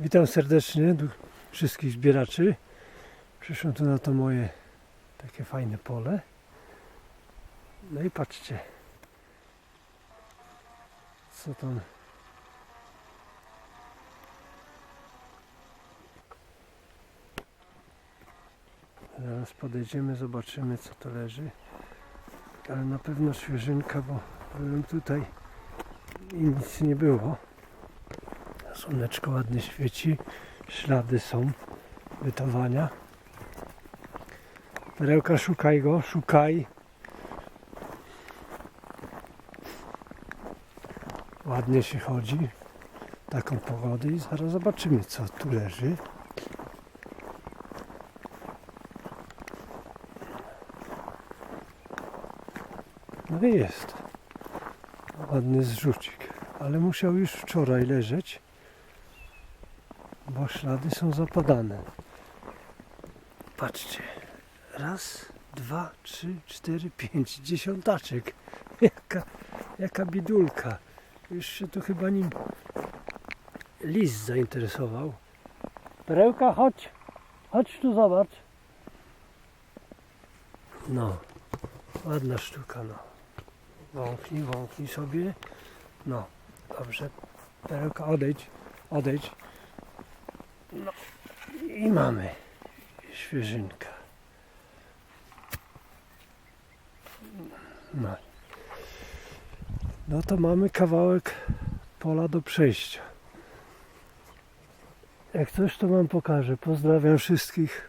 Witam serdecznie wszystkich zbieraczy. Przyszłem tu na to moje takie fajne pole. No i patrzcie, co tam. Zaraz podejdziemy, zobaczymy co to leży. Ale na pewno świeżynka, bo byłem tutaj i nic nie było. Słoneczko ładnie świeci, ślady są wytowania. Perełka, szukaj go, szukaj. Ładnie się chodzi, taką pogodę i zaraz zobaczymy co tu leży. No i jest. Ładny zrzucik, ale musiał już wczoraj leżeć bo ślady są zapadane. Patrzcie. Raz, dwa, trzy, cztery, pięć. Dziesiątaczek. Jaka, jaka bidulka. Już się tu chyba nim lis zainteresował. Perełka, chodź. Chodź tu zobacz. No. Ładna sztuka, no. Wąchnij, wąchnij sobie. No. Dobrze. Perełka, odejdź. Odejdź. No i mamy świeżynka. No. no to mamy kawałek pola do przejścia. Jak coś to wam pokażę. Pozdrawiam wszystkich.